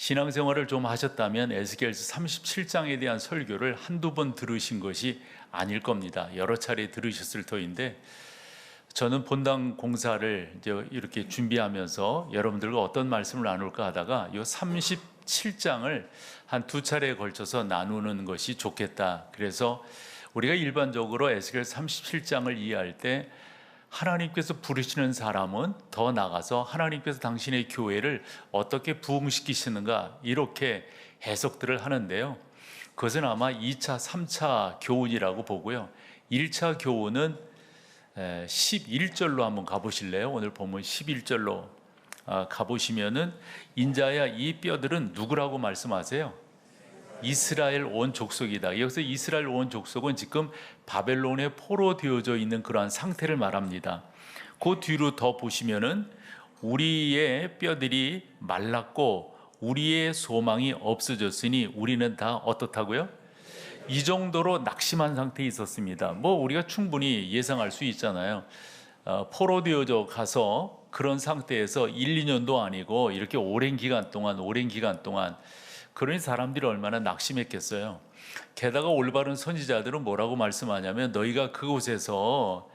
신앙생활을 좀 하셨다면 에스겔서 37장에 대한 설교를 한두 번 들으신 것이 아닐 겁니다. 여러 차례 들으셨을 터인데 저는 본당 공사를 이제 이렇게 준비하면서 여러분들과 어떤 말씀을 나눌까 하다가 이 37장을 한 두 차례에 걸쳐서 나누는 것이 좋겠다. 그래서 우리가 일반적으로 에스겔 37장을 이해할 때 하나님께서 부르시는 사람은 더 나가서 하나님께서 당신의 교회를 어떻게 부흥시키시는가 이렇게 해석들을 하는데요. 그것은 아마 2차, 3차 교훈이라고 보고요. 1차 교훈은 11절로 한번 가보실래요? 오늘 보면 11절로 아, 가보시면은 인자야 이 뼈들은 누구라고 말씀하세요? 이스라엘 온 족속이다. 여기서 이스라엘 온 족속은 지금 바벨론에 포로 되어져 있는 그러한 상태를 말합니다. 그 뒤로 더 보시면은 우리의 뼈들이 말랐고 우리의 소망이 없어졌으니 우리는 다 어떻다고요? 이 정도로 낙심한 상태에 있었습니다. 뭐 우리가 충분히 예상할 수 있잖아요. 어, 포로 되어져 가서 그런 상태에서 1, 2년도 아니고 이렇게 오랜 기간 동안 오랜 기간 동안 그러니 사람들이 얼마나 낙심했겠어요. 게다가 올바른 선지자들은 뭐라고 말씀하냐면 너희가 그곳에서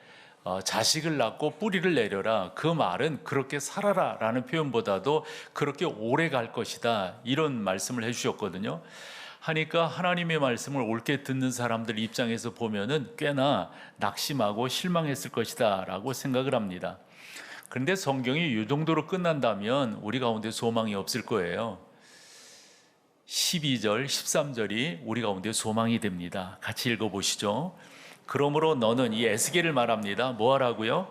어, 자식을 낳고 뿌리를 내려라. 그 말은 그렇게 살아라 라는 표현보다도 그렇게 오래 갈 것이다. 이런 말씀을 해주셨거든요. 하니까 하나님의 말씀을 옳게 듣는 사람들 입장에서 보면은 꽤나 낙심하고 실망했을 것이다 라고 생각을 합니다. 그런데 성경이 이 정도로 끝난다면 우리 가운데 소망이 없을 거예요. 12절, 13절이 우리 가운데 소망이 됩니다. 같이 읽어보시죠. 그러므로 너는 이 에스겔을 말합니다. 뭐 하라고요?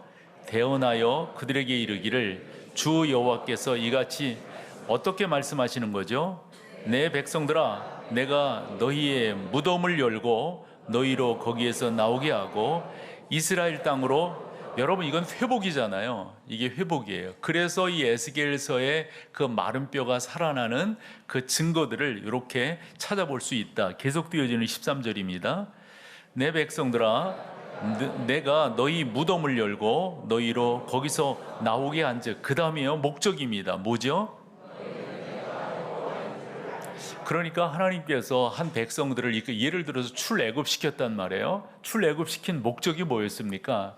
대언하여 그들에게 이르기를 주 여호와께서 이같이 어떻게 말씀하시는 거죠? 내 백성들아, 내가 너희의 무덤을 열고 너희로 거기에서 나오게 하고 이스라엘 땅으로 여러분 이건 회복이잖아요. 이게 회복이에요. 그래서 이 에스겔서의 그 마른 뼈가 살아나는 그 증거들을 이렇게 찾아볼 수 있다. 계속 되어지는 13절입니다. 내 백성들아 너- 내가 너희 무덤을 열고 너희로 거기서 나오게 한즉 그 다음이요 목적입니다. 뭐죠? 그러니까 하나님께서 한 백성들을 예를 들어서 출애굽 시켰단 말이에요. 출애굽 시킨 목적이 뭐였습니까?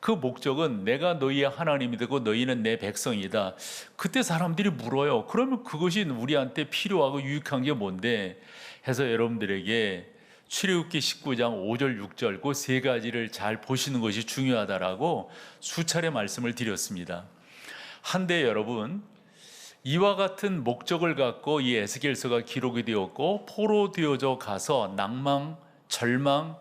그 목적은 내가 너희의 하나님이 되고 너희는 내 백성이다. 그때 사람들이 물어요. 그러면 그것이 우리한테 필요하고 유익한 게 뭔데? 해서 여러분들에게 출애굽기 19장 5절 6절 그 세 가지를 잘 보시는 것이 중요하다라고 수차례 말씀을 드렸습니다. 한데 여러분 이와 같은 목적을 갖고 이 에스겔서가 기록이 되었고 포로 되어져 가서 낭망, 절망,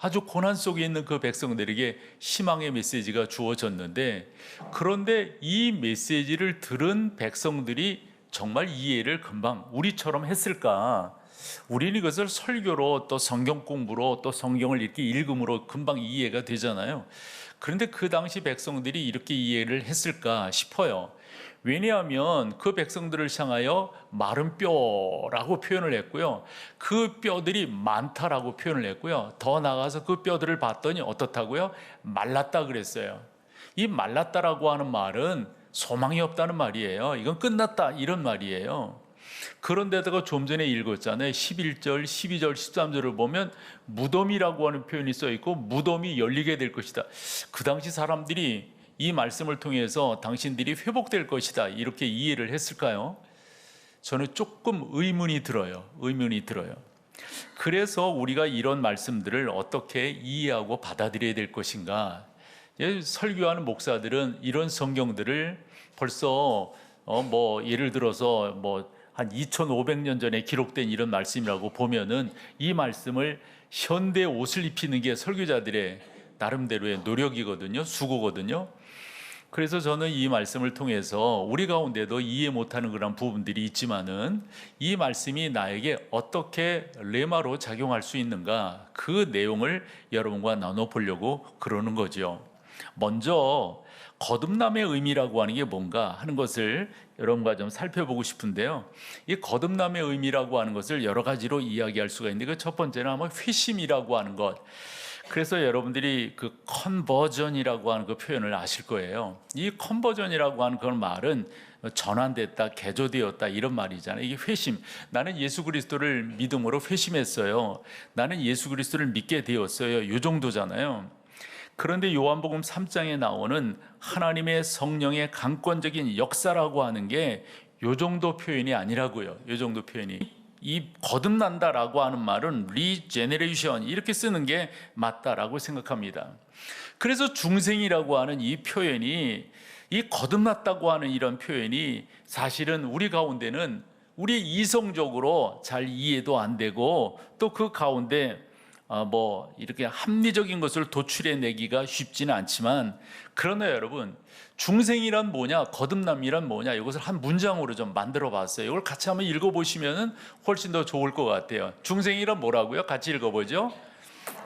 아주 고난 속에 있는 그 백성들에게 희망의 메시지가 주어졌는데 그런데 이 메시지를 들은 백성들이 정말 이해를 금방 우리처럼 했을까? 우리는 이것을 설교로 또 성경 공부로 또 성경을 이렇게 읽음으로 금방 이해가 되잖아요. 그런데 그 당시 백성들이 이렇게 이해를 했을까 싶어요. 왜냐하면 그 백성들을 향하여 마른 뼈라고 표현을 했고요. 그 뼈들이 많다라고 표현을 했고요. 더 나가서 그 뼈들을 봤더니 어떻다고요? 말랐다 그랬어요. 이 말랐다라고 하는 말은 소망이 없다는 말이에요. 이건 끝났다 이런 말이에요. 그런데다가 좀 전에 읽었잖아요. 11절, 12절, 13절을 보면 무덤이라고 하는 표현이 써 있고 무덤이 열리게 될 것이다. 그 당시 사람들이 이 말씀을 통해서 당신들이 회복될 것이다. 이렇게 이해를 했을까요? 저는 조금 의문이 들어요. 의문이 들어요. 그래서 우리가 이런 말씀들을 어떻게 이해하고 받아들여야 될 것인가? 예, 설교하는 목사들은 이런 성경들을 벌써 어 뭐 예를 들어서 뭐 한 2,500년 전에 기록된 이런 말씀이라고 보면은 이 말씀을 현대 옷을 입히는 게 설교자들의 나름대로의 노력이거든요, 수고거든요. 그래서 저는 이 말씀을 통해서 우리 가운데도 이해 못하는 그런 부분들이 있지만은 이 말씀이 나에게 어떻게 레마로 작용할 수 있는가 그 내용을 여러분과 나눠 보려고 그러는 거죠. 먼저 거듭남의 의미라고 하는 게 뭔가 하는 것을 여러분과 좀 살펴보고 싶은데요. 이 거듭남의 의미라고 하는 것을 여러 가지로 이야기할 수가 있는데 그 첫 번째는 아마 회심이라고 하는 것. 그래서 여러분들이 그 컨버전이라고 하는 그 표현을 아실 거예요. 이 컨버전이라고 하는 그 말은 전환됐다, 개조되었다 이런 말이잖아요. 이게 회심. 나는 예수 그리스도를 믿음으로 회심했어요. 나는 예수 그리스도를 믿게 되었어요. 요 정도잖아요. 그런데 요한복음 3장에 나오는 하나님의 성령의 강권적인 역사라고 하는 게 요 정도 표현이 아니라고요. 요 정도 표현이 이 거듭난다라고 하는 말은 리제네레이션 이렇게 쓰는 게 맞다라고 생각합니다. 그래서 중생이라고 하는 이 표현이 이 거듭났다고 하는 이런 표현이 사실은 우리 가운데는 우리 이성적으로 잘 이해도 안 되고 또 그 가운데 어, 뭐 이렇게 합리적인 것을 도출해 내기가 쉽지는 않지만 그러나 여러분 중생이란 뭐냐 거듭남이란 뭐냐 이것을 한 문장으로 좀 만들어 봤어요. 이걸 같이 한번 읽어 보시면은 훨씬 더 좋을 것 같아요. 중생이란 뭐라고요? 같이 읽어 보죠.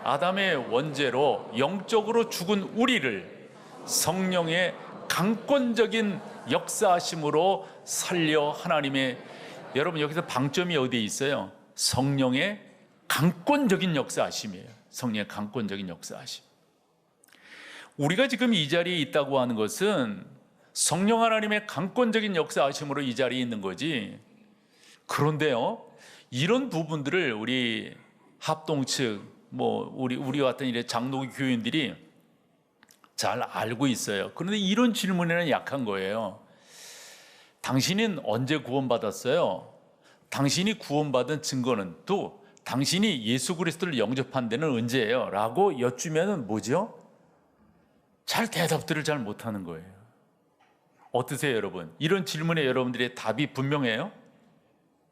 아담의 원죄로 영적으로 죽은 우리를 성령의 강권적인 역사하심으로 살려 하나님의 여러분 여기서 방점이 어디에 있어요? 성령의 강권적인 역사하심이에요. 성령의 강권적인 역사하심. 우리가 지금 이 자리에 있다고 하는 것은 성령 하나님의 강권적인 역사하심으로 이 자리에 있는 거지. 그런데요, 이런 부분들을 우리 합동 측, 뭐 우리 우리 같은 이래 장로교 교인들이 잘 알고 있어요. 그런데 이런 질문에는 약한 거예요. 당신은 언제 구원받았어요? 당신이 구원받은 증거는 또 당신이 예수 그리스도를 영접한 데는 언제예요? 라고 여쭈면은 뭐죠? 잘 대답들을 잘 못하는 거예요. 어떠세요, 여러분? 이런 질문에 여러분들의 답이 분명해요?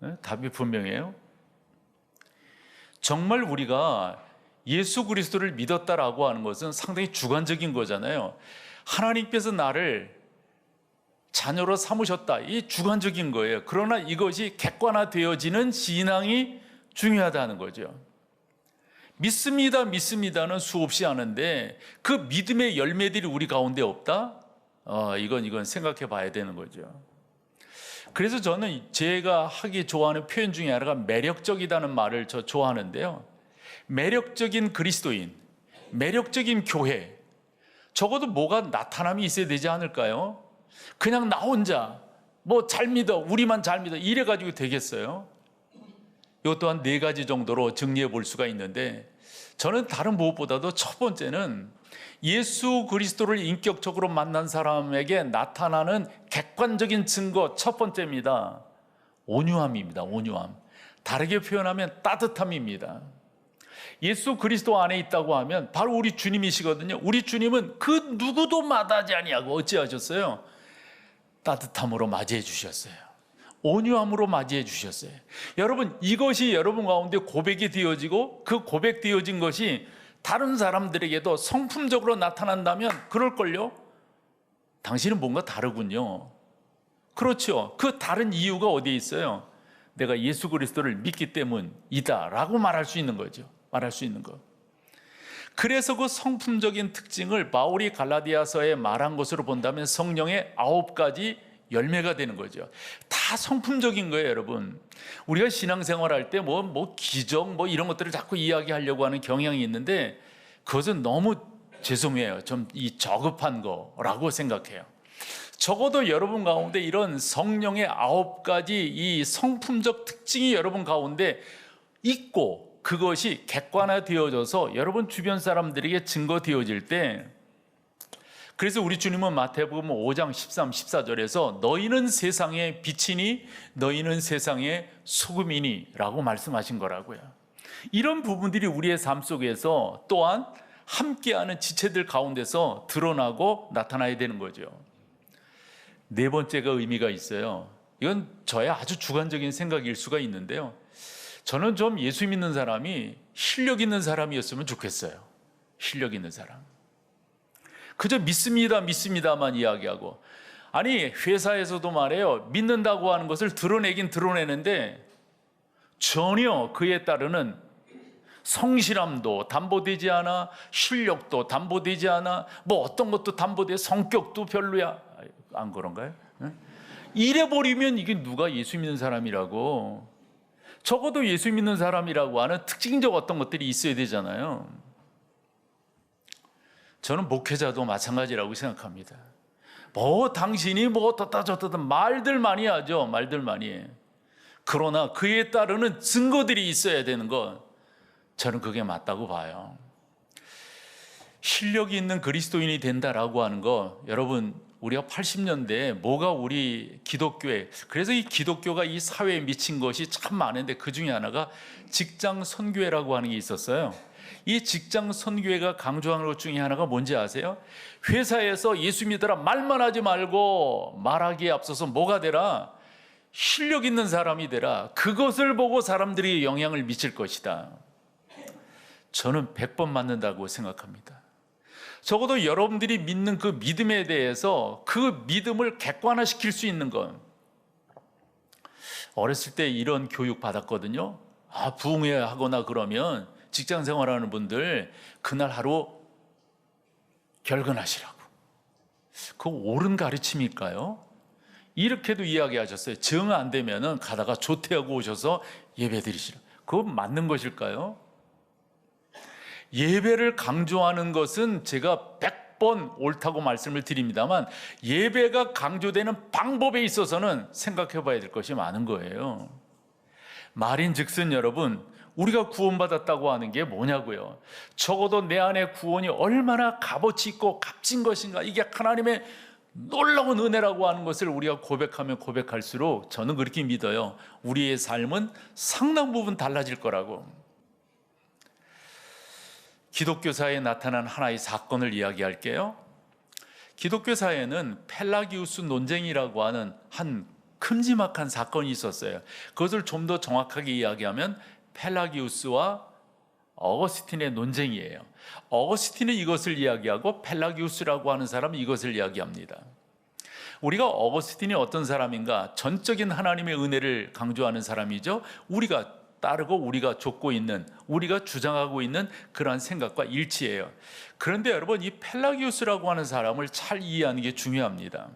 네? 답이 분명해요? 정말 우리가 예수 그리스도를 믿었다라고 하는 것은 상당히 주관적인 거잖아요. 하나님께서 나를 자녀로 삼으셨다. 이 주관적인 거예요. 그러나 이것이 객관화되어지는 신앙이 중요하다는 거죠. 믿습니다, 믿습니다는 수없이 하는데 그 믿음의 열매들이 우리 가운데 없다? 어, 이건 이건 생각해 봐야 되는 거죠. 그래서 저는 제가 하기 좋아하는 표현 중에 하나가 매력적이다는 말을 저 좋아하는데요. 매력적인 그리스도인, 매력적인 교회, 적어도 뭐가 나타남이 있어야 되지 않을까요? 그냥 나 혼자 뭐 잘 믿어, 우리만 잘 믿어 이래 가지고 되겠어요? 이것 또한 네 가지 정도로 정리해 볼 수가 있는데 저는 다른 무엇보다도 첫 번째는 예수 그리스도를 인격적으로 만난 사람에게 나타나는 객관적인 증거 첫 번째입니다. 온유함입니다. 온유함. 다르게 표현하면 따뜻함입니다. 예수 그리스도 안에 있다고 하면 바로 우리 주님이시거든요. 우리 주님은 그 누구도 마다하지 아니하고 어찌하셨어요? 따뜻함으로 맞이해 주셨어요. 온유함으로 맞이해 주셨어요. 여러분, 이것이 여러분 가운데 고백이 되어지고 그 고백 되어진 것이 다른 사람들에게도 성품적으로 나타난다면 그럴걸요? 당신은 뭔가 다르군요. 그렇죠. 그 다른 이유가 어디에 있어요? 내가 예수 그리스도를 믿기 때문이다 라고 말할 수 있는 거죠. 말할 수 있는 것. 그래서 그 성품적인 특징을 바울이 갈라디아서에 말한 것으로 본다면 성령의 아홉 가지 열매가 되는 거죠. 다 성품적인 거예요, 여러분. 우리가 신앙생활 할 때 뭐, 뭐, 기적, 뭐 이런 것들을 자꾸 이야기하려고 하는 경향이 있는데 그것은 너무 죄송해요. 좀 이 저급한 거라고 생각해요. 적어도 여러분 가운데 이런 성령의 아홉 가지 이 성품적 특징이 여러분 가운데 있고 그것이 객관화되어져서 여러분 주변 사람들에게 증거되어질 때 그래서 우리 주님은 마태복음 5장 13, 14절에서 너희는 세상의 빛이니 너희는 세상의 소금이니 라고 말씀하신 거라고요. 이런 부분들이 우리의 삶 속에서 또한 함께하는 지체들 가운데서 드러나고 나타나야 되는 거죠. 네 번째가 의미가 있어요. 이건 저의 아주 주관적인 생각일 수가 있는데요. 저는 좀 예수 믿는 사람이 실력 있는 사람이었으면 좋겠어요. 실력 있는 사람. 그저 믿습니다, 믿습니다만 이야기하고. 아니, 회사에서도 말해요. 믿는다고 하는 것을 드러내긴 드러내는데 전혀 그에 따르는 성실함도 담보되지 않아, 실력도 담보되지 않아, 뭐 어떤 것도 담보돼, 성격도 별로야. 안 그런가요? 이래버리면 이게 누가 예수 믿는 사람이라고. 적어도 예수 믿는 사람이라고 하는 특징적 어떤 것들이 있어야 되잖아요. 저는 목회자도 마찬가지라고 생각합니다. 뭐 당신이 뭐 어떻다 저떻다 말들 많이 하죠. 말들 많이 해. 그러나 그에 따르는 증거들이 있어야 되는 것 저는 그게 맞다고 봐요. 실력이 있는 그리스도인이 된다라고 하는 거 여러분 우리가 80년대에 뭐가 우리 기독교에 그래서 이 기독교가 이 사회에 미친 것이 참 많은데 그 중에 하나가 직장 선교회라고 하는 게 있었어요. 이 직장 선교회가 강조하는 것 중에 하나가 뭔지 아세요? 회사에서 예수 믿으라 말만 하지 말고 말하기에 앞서서 뭐가 되라? 실력 있는 사람이 되라. 그것을 보고 사람들이 영향을 미칠 것이다. 저는 100번 맞는다고 생각합니다. 적어도 여러분들이 믿는 그 믿음에 대해서 그 믿음을 객관화시킬 수 있는 건 어렸을 때 이런 교육 받았거든요. 아, 부흥회 하거나 그러면 직장 생활하는 분들 그날 하루 결근하시라고. 그 옳은 가르침일까요? 이렇게도 이야기하셨어요. 정 안 되면은 가다가 조퇴하고 오셔서 예배 드리시라. 그거 맞는 것일까요? 예배를 강조하는 것은 제가 100번 옳다고 말씀을 드립니다만 예배가 강조되는 방법에 있어서는 생각해 봐야 될 것이 많은 거예요. 말인 즉슨 여러분, 우리가 구원받았다고 하는 게 뭐냐고요? 적어도 내 안에 구원이 얼마나 값어치 있고 값진 것인가? 이게 하나님의 놀라운 은혜라고 하는 것을 우리가 고백하면 고백할수록 저는 그렇게 믿어요. 우리의 삶은 상당 부분 달라질 거라고. 기독교 사회에 나타난 하나의 사건을 이야기할게요. 기독교 사회에는 펠라기우스 논쟁이라고 하는 한 큼지막한 사건이 있었어요. 그것을 좀 더 정확하게 이야기하면 펠라기우스와 어거스틴의 논쟁이에요. 어거스틴은 이것을 이야기하고 펠라기우스라고 하는 사람은 이것을 이야기합니다. 우리가 어거스틴이 어떤 사람인가? 전적인 하나님의 은혜를 강조하는 사람이죠. 우리가 따르고 우리가 좇고 있는 우리가 주장하고 있는 그러한 생각과 일치해요. 그런데 여러분 이 펠라기우스라고 하는 사람을 잘 이해하는 게 중요합니다.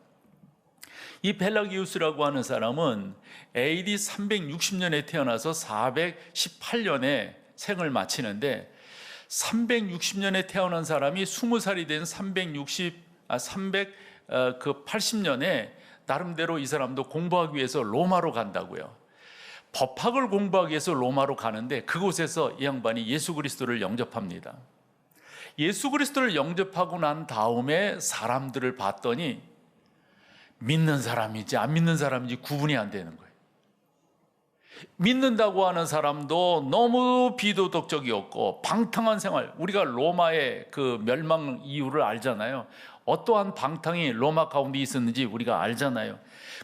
이 펠라기우스라고 하는 사람은 AD 360년에 태어나서 418년에 생을 마치는데 360년에 태어난 사람이 20살이 된 360, 아, 300, 어, 그 80년에 나름대로 이 사람도 공부하기 위해서 로마로 간다고요. 법학을 공부하기 위해서 로마로 가는데 그곳에서 이 양반이 예수 그리스도를 영접합니다. 예수 그리스도를 영접하고 난 다음에 사람들을 봤더니 믿는 사람인지 안 믿는 사람인지 구분이 안 되는 거예요. 믿는다고 하는 사람도 너무 비도덕적이었고 방탕한 생활. 우리가 로마의 그 멸망 이유를 알잖아요. 어떠한 방탕이 로마 가운데 있었는지 우리가 알잖아요.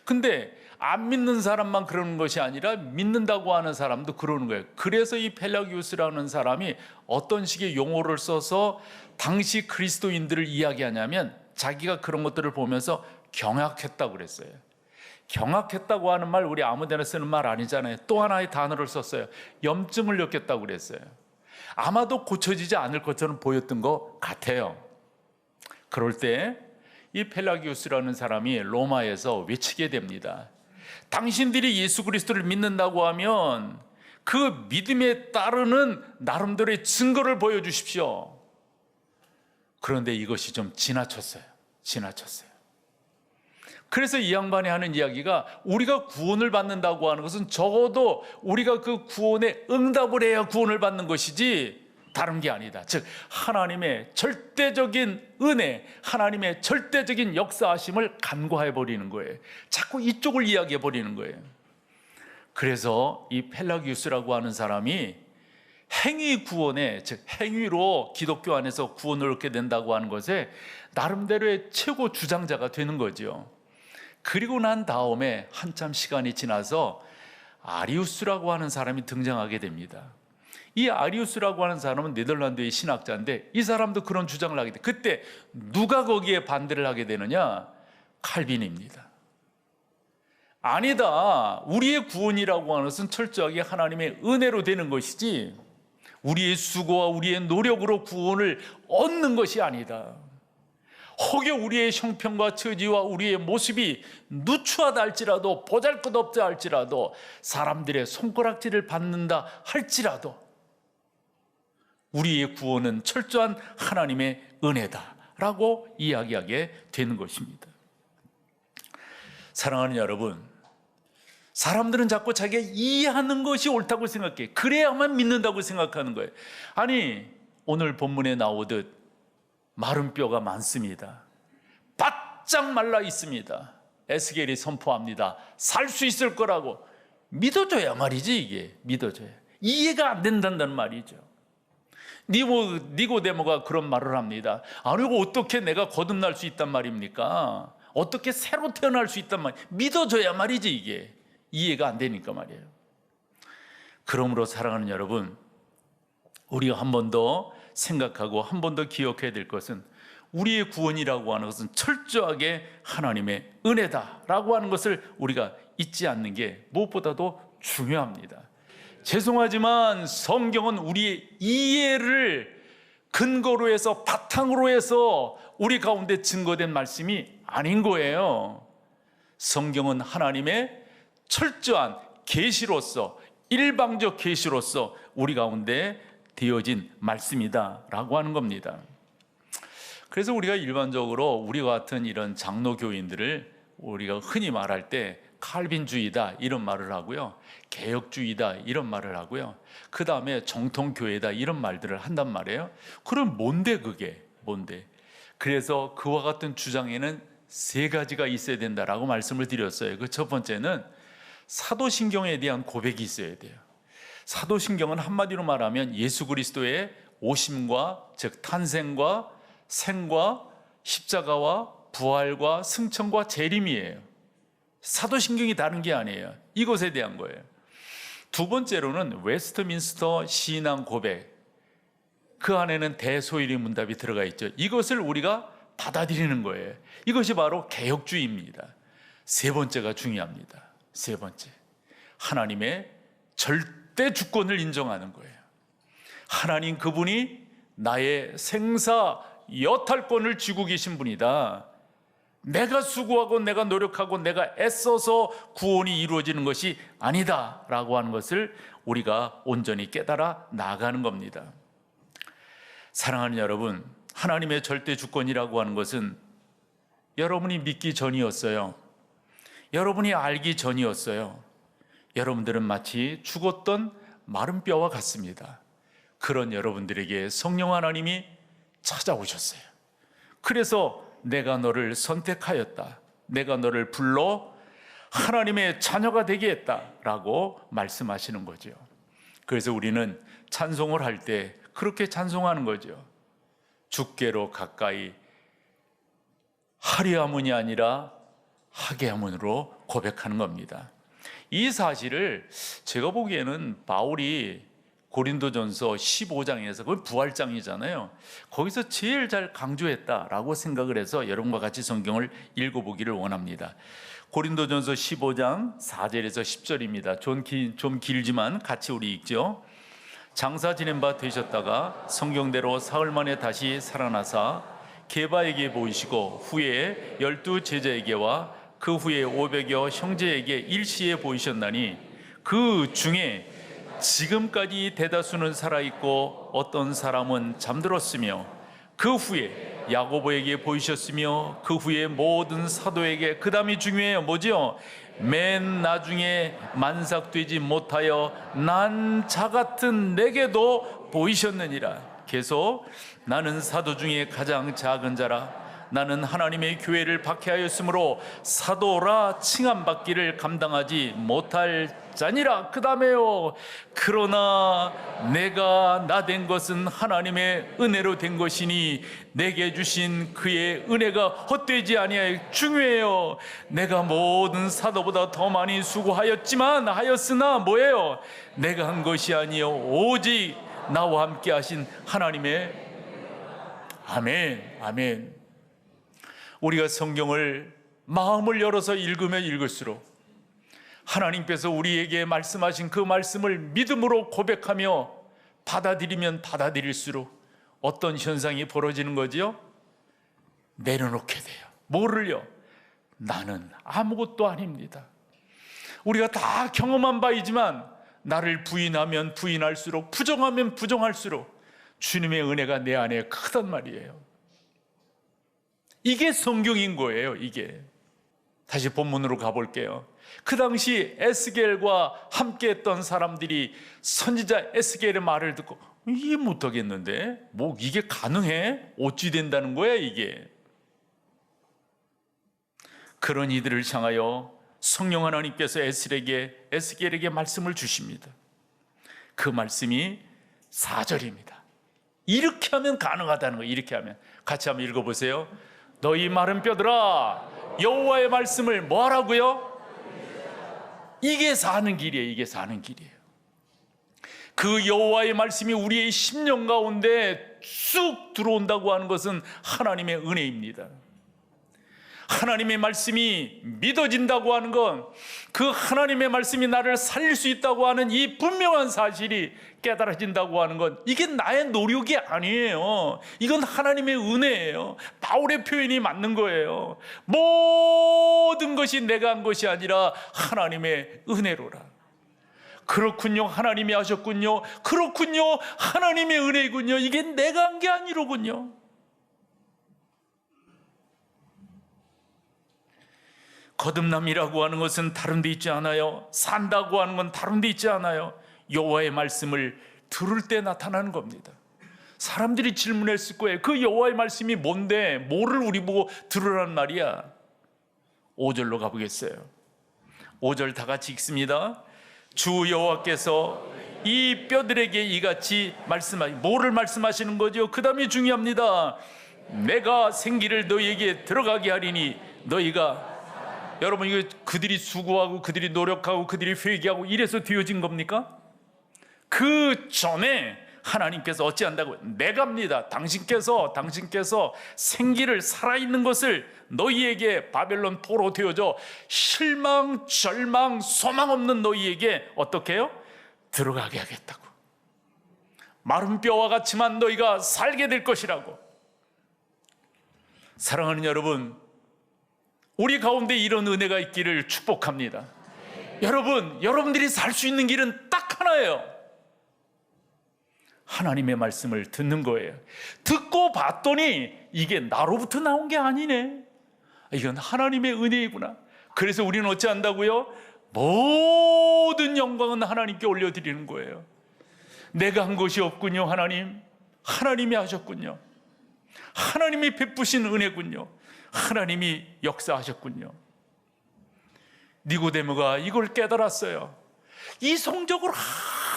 근데 안 믿는 사람만 그러는 것이 아니라 믿는다고 하는 사람도 그러는 거예요. 그래서 이 펠라기우스라는 사람이 어떤 식의 용어를 써서 당시 그리스도인들을 이야기하냐면 자기가 그런 것들을 보면서 경악했다고 그랬어요. 경악했다고 하는 말 우리 아무데나 쓰는 말 아니잖아요. 또 하나의 단어를 썼어요. 염증을 느꼈다고 그랬어요. 아마도 고쳐지지 않을 것처럼 보였던 것 같아요. 그럴 때 이 펠라기우스라는 사람이 로마에서 외치게 됩니다. 당신들이 예수 그리스도를 믿는다고 하면 그 믿음에 따르는 나름대로의 증거를 보여주십시오. 그런데 이것이 좀 지나쳤어요. 지나쳤어요. 그래서 이 양반이 하는 이야기가 우리가 구원을 받는다고 하는 것은 적어도 우리가 그 구원에 응답을 해야 구원을 받는 것이지 다른 게 아니다. 즉 하나님의 절대적인 은혜, 하나님의 절대적인 역사하심을 간과해 버리는 거예요. 자꾸 이쪽을 이야기해 버리는 거예요. 그래서 이 펠라기우스라고 하는 사람이 행위 구원에 즉 행위로 기독교 안에서 구원을 얻게 된다고 하는 것에 나름대로의 최고 주장자가 되는 거죠. 그리고 난 다음에 한참 시간이 지나서 아리우스라고 하는 사람이 등장하게 됩니다. 이 아리우스라고 하는 사람은 네덜란드의 신학자인데 이 사람도 그런 주장을 하게 돼. 그때 누가 거기에 반대를 하게 되느냐? 칼빈입니다. 아니다. 우리의 구원이라고 하는 것은 철저하게 하나님의 은혜로 되는 것이지 우리의 수고와 우리의 노력으로 구원을 얻는 것이 아니다. 혹여 우리의 형편과 처지와 우리의 모습이 누추하다 할지라도 보잘것없다 할지라도 사람들의 손가락질을 받는다 할지라도 우리의 구원은 철저한 하나님의 은혜다라고 이야기하게 되는 것입니다. 사랑하는 여러분, 사람들은 자꾸 자기가 이해하는 것이 옳다고 생각해. 그래야만 믿는다고 생각하는 거예요. 아니, 오늘 본문에 나오듯 마른 뼈가 많습니다. 바짝 말라 있습니다. 에스겔이 선포합니다. 살 수 있을 거라고 믿어줘야 말이지 이게 믿어줘야 이해가 안 된다는 말이죠. 니고 니고데모가 그런 말을 합니다. 아니 이거 어떻게 내가 거듭날 수 있단 말입니까? 어떻게 새로 태어날 수 있단 말? 믿어줘야 말이지 이게 이해가 안 되니까 말이에요. 그러므로 사랑하는 여러분, 우리가 한 번 더 생각하고 한 번 더 기억해야 될 것은 우리의 구원이라고 하는 것은 철저하게 하나님의 은혜다라고 하는 것을 우리가 잊지 않는 게 무엇보다도 중요합니다. 죄송하지만 성경은 우리의 이해를 근거로 해서 바탕으로 해서 우리 가운데 증거된 말씀이 아닌 거예요. 성경은 하나님의 철저한 계시로서 일방적 계시로서 우리 가운데 되어진 말씀이다 라고 하는 겁니다. 그래서 우리가 일반적으로 우리 같은 이런 장로 교인들을 우리가 흔히 말할 때 칼빈주의다 이런 말을 하고요. 개혁주의다 이런 말을 하고요. 그 다음에 정통교회다 이런 말들을 한단 말이에요. 그럼 뭔데 그게? 뭔데? 그래서 그와 같은 주장에는 세 가지가 있어야 된다라고 말씀을 드렸어요. 그 첫 번째는 사도신경에 대한 고백이 있어야 돼요. 사도신경은 한마디로 말하면 예수 그리스도의 오심과 즉 탄생과 생과 십자가와 부활과 승천과 재림이에요. 사도신경이 다른 게 아니에요. 이것에 대한 거예요. 두 번째로는 웨스트민스터 신앙 고백. 그 안에는 대소일의 문답이 들어가 있죠. 이것을 우리가 받아들이는 거예요. 이것이 바로 개혁주의입니다. 세 번째가 중요합니다. 세 번째. 하나님의 절 대 주권을 인정하는 거예요. 하나님 그분이 나의 생사 여탈권을 쥐고 계신 분이다. 내가 수고하고 내가 노력하고 내가 애써서 구원이 이루어지는 것이 아니다 라고 하는 것을 우리가 온전히 깨달아 나가는 겁니다. 사랑하는 여러분, 하나님의 절대 주권이라고 하는 것은 여러분이 믿기 전이었어요. 여러분이 알기 전이었어요. 여러분들은 마치 죽었던 마른 뼈와 같습니다. 그런 여러분들에게 성령 하나님이 찾아오셨어요. 그래서 내가 너를 선택하였다. 내가 너를 불러 하나님의 자녀가 되게 했다라고 말씀하시는 거죠. 그래서 우리는 찬송을 할 때 그렇게 찬송하는 거죠. 주께로 가까이 함은이 아니라 하게 함으로 고백하는 겁니다. 이 사실을 제가 보기에는 바울이 고린도전서 15장에서 그건 부활장이잖아요. 거기서 제일 잘 강조했다라고 생각을 해서 여러분과 같이 성경을 읽어보기를 원합니다. 고린도전서 15장 4절에서 10절입니다. 좀, 기, 좀 길지만 같이 우리 읽죠. 장사 지낸 바 되셨다가 성경대로 사흘 만에 다시 살아나사 게바에게 보이시고 후에 열두 제자에게와 그 후에 오백여 형제에게 일시에 보이셨나니 그 중에 지금까지 대다수는 살아있고 어떤 사람은 잠들었으며 그 후에 야고보에게 보이셨으며 그 후에 모든 사도에게 그 다음이 중요해요. 뭐죠? 맨 나중에 만삭되지 못하여 난 자 같은 내게도 보이셨느니라. 계속 나는 사도 중에 가장 작은 자라 나는 하나님의 교회를 박해하였으므로 사도라 칭함받기를 감당하지 못할 자니라. 그 다음에요. 그러나 내가 나 된 것은 하나님의 은혜로 된 것이니 내게 주신 그의 은혜가 헛되지 아니하여 중요해요. 내가 모든 사도보다 더 많이 수고하였지만 하였으나 뭐예요? 내가 한 것이 아니요. 오직 나와 함께 하신 하나님의 아멘. 아멘 우리가 성경을 마음을 열어서 읽으면 읽을수록 하나님께서 우리에게 말씀하신 그 말씀을 믿음으로 고백하며 받아들이면 받아들일수록 어떤 현상이 벌어지는 거지요? 내려놓게 돼요. 뭐를요? 나는 아무것도 아닙니다. 우리가 다 경험한 바이지만 나를 부인하면 부인할수록 부정하면 부정할수록 주님의 은혜가 내 안에 크단 말이에요. 이게 성경인 거예요, 이게. 다시 본문으로 가볼게요. 그 당시 에스겔과 함께 했던 사람들이 선지자 에스겔의 말을 듣고 이게 못하겠는데 뭐 이게 가능해? 어찌 된다는 거야 이게? 그런 이들을 향하여 성령 하나님께서 에스겔에게 에스겔에게 말씀을 주십니다. 그 말씀이 4절입니다. 이렇게 하면 가능하다는 거 이렇게 하면 같이 한번 읽어 보세요. 너희 마른 뼈들아 여호와의 말씀을 뭐 하라고요? 이게 사는 길이에요. 이게 사는 길이에요. 그 여호와의 말씀이 우리의 심령 가운데 쑥 들어온다고 하는 것은 하나님의 은혜입니다. 하나님의 말씀이 믿어진다고 하는 건 그 하나님의 말씀이 나를 살릴 수 있다고 하는 이 분명한 사실이 깨달아진다고 하는 건 이게 나의 노력이 아니에요. 이건 하나님의 은혜예요. 바울의 표현이 맞는 거예요. 모든 것이 내가 한 것이 아니라 하나님의 은혜로라. 그렇군요. 하나님이 하셨군요. 그렇군요. 하나님의 은혜군요. 이게 내가 한 게 아니로군요. 거듭남이라고 하는 것은 다른 데 있지 않아요. 산다고 하는 건 다른 데 있지 않아요. 여호와의 말씀을 들을 때 나타나는 겁니다. 사람들이 질문했을 거예요. 그 여호와의 말씀이 뭔데? 뭐를 우리 보고 들으란 말이야? 5절로 가보겠어요. 5절 다 같이 읽습니다. 주 여호와께서 이 뼈들에게 이같이 말씀하시 뭐를 말씀하시는 거죠? 그다음이 중요합니다. 내가 생기를 너희에게 들어가게 하리니 너희가 여러분 이거 그들이 수고하고 그들이 노력하고 그들이 회개하고 이래서 되어진 겁니까? 그 전에 하나님께서 어찌한다고 내갑니다. 당신께서 당신께서 생기를 살아있는 것을 너희에게 바벨론 포로 되어져 실망 절망 소망 없는 너희에게 어떻게 해요? 들어가게 하겠다고. 마른 뼈와 같지만 너희가 살게 될 것이라고. 사랑하는 여러분, 우리 가운데 이런 은혜가 있기를 축복합니다. 여러분, 여러분들이 살 수 있는 길은 딱 하나예요. 하나님의 말씀을 듣는 거예요. 듣고 봤더니 이게 나로부터 나온 게 아니네. 이건 하나님의 은혜이구나. 그래서 우리는 어찌 한다고요? 모든 영광은 하나님께 올려드리는 거예요. 내가 한 것이 없군요, 하나님. 하나님이 하셨군요. 하나님이 베푸신 은혜군요. 하나님이 역사하셨군요. 니고데모가 이걸 깨달았어요. 이성적으로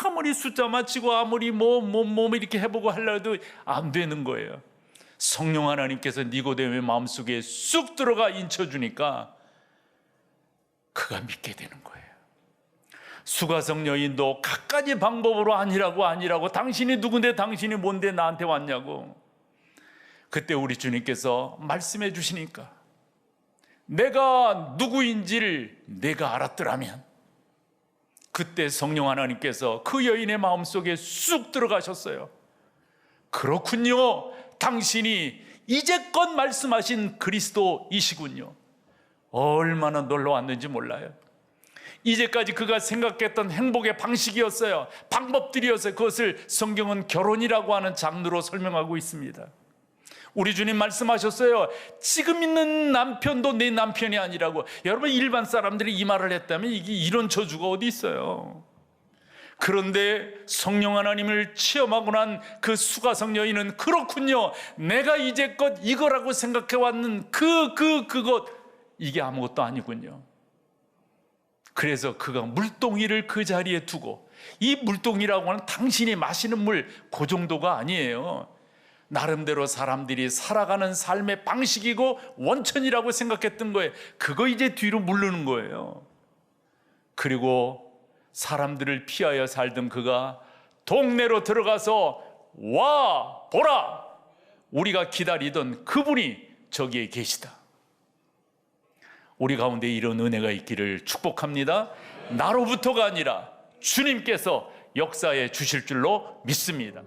아무리 숫자 맞히고 아무리 뭐뭐뭐 이렇게 해보고 하려도 안 되는 거예요. 성령 하나님께서 니고데모의 마음속에 쑥 들어가 인쳐주니까 그가 믿게 되는 거예요. 수가성 여인도 갖가지 방법으로 아니라고 아니라고 당신이 누군데 당신이 뭔데 나한테 왔냐고 그때 우리 주님께서 말씀해 주시니까 내가 누구인지를 내가 알았더라면 그때 성령 하나님께서 그 여인의 마음속에 쑥 들어가셨어요. 그렇군요. 당신이 이제껏 말씀하신 그리스도이시군요. 얼마나 놀러 왔는지 몰라요. 이제까지 그가 생각했던 행복의 방식이었어요. 방법들이었어요. 그것을 성경은 결혼이라고 하는 장르로 설명하고 있습니다. 우리 주님 말씀하셨어요. 지금 있는 남편도 내 남편이 아니라고. 여러분 일반 사람들이 이 말을 했다면 이게 이런 저주가 어디 있어요? 그런데 성령 하나님을 체험하고 난 그 수가성 여인은 그렇군요. 내가 이제껏 이거라고 생각해 왔는 그, 그, 그것. 이게 아무것도 아니군요. 그래서 그가 물동이를 그 자리에 두고 이 물동이라고 하는 당신이 마시는 물 그 정도가 아니에요. 나름대로 사람들이 살아가는 삶의 방식이고 원천이라고 생각했던 거예요. 그거 이제 뒤로 물르는 거예요. 그리고 사람들을 피하여 살던 그가 동네로 들어가서 와 보라 우리가 기다리던 그분이 저기에 계시다. 우리 가운데 이런 은혜가 있기를 축복합니다. 나로부터가 아니라 주님께서 역사해 주실 줄로 믿습니다.